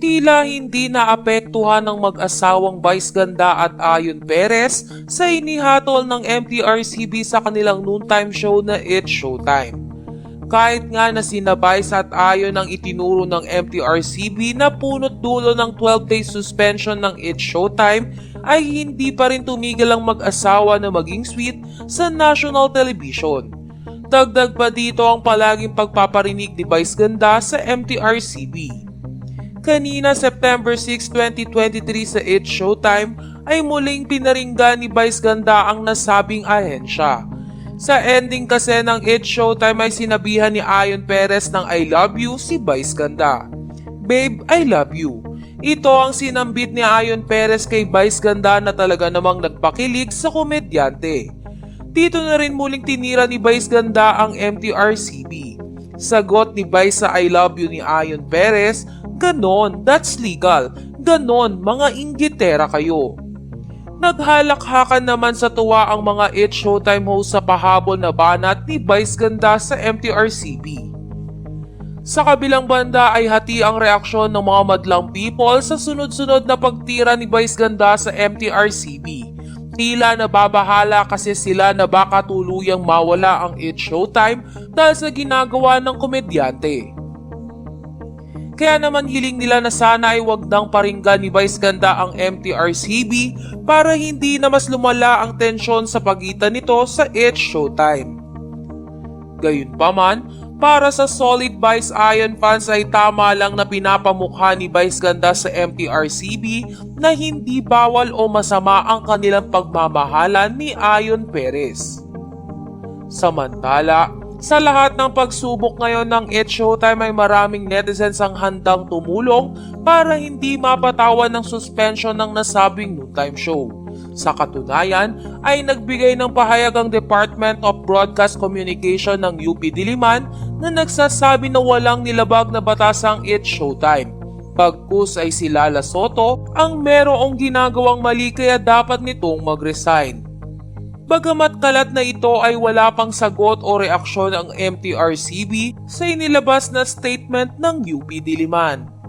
tila hindi naapektuhan ng mag-asawang Vice Ganda at Ayon Perez sa inihatol ng MTRCB sa kanilang noontime show na It's Showtime. Kahit nga na sina Vice at Ayon ang itinuro ng MTRCB na punot dulo ng 12-day suspension ng It's Showtime ay hindi pa rin tumigil ang mag-asawa na maging sweet sa national television. Dagdag pa dito ang palaging pagpaparinig ni Vice Ganda sa MTRCB. Kanina September 6, 2023 sa It's Showtime ay muling pinaringgan ni Vice Ganda ang nasabing ahensya. Sa ending kasi ng It's Showtime ay sinabihan ni Ayon Perez ng I love you si Vice Ganda. Babe, I love you. Ito ang sinambit ni Ayon Perez kay Vice Ganda na talaga namang nagpakilig sa komedyante. Dito na rin muling tinira ni Vice Ganda ang MTRCB. Sagot ni Vice sa I love you ni Ayon Perez, Ganon, that's legal. Ganon, mga inggitera kayo. Naghalakhakan naman sa tuwa ang mga It Showtime host sa pahabol na banat ni Vice Ganda sa MTRCB. Sa kabilang banda ay hati ang reaksyon ng mga madlang people sa sunod-sunod na pagtira ni Vice Ganda sa MTRCB. Tila nababahala kasi sila na baka tuluyang mawala ang It Showtime dahil sa ginagawa ng komedyante. Kaya naman hiling nila na sana ay wag nang paringgan ni Vice Ganda ang MTRCB para hindi na mas lumala ang tensyon sa pagitan nito sa It's Showtime. Gayunpaman, para sa solid Vice Iron fans ay tama lang na pinapamukha ni Vice Ganda sa MTRCB na hindi bawal o masama ang kanilang pagmamahalan ni Iron Perez. Samantala, sa lahat ng pagsubok ngayon ng It Showtime ay maraming netizens ang handang tumulong para hindi mapatawan ng suspension ng nasabing noontime show. Sa katunayan ay nagbigay ng pahayag ang Department of Broadcast Communication ng UP Diliman na nagsasabi na walang nilabag na batasang It Showtime. Pagkus ay si Lala Soto ang merong ginagawang mali kaya dapat nitong mag-resign. Bagamat kalat na ito ay wala pang sagot o reaksyon ang MTRCB sa inilabas na statement ng UP Diliman.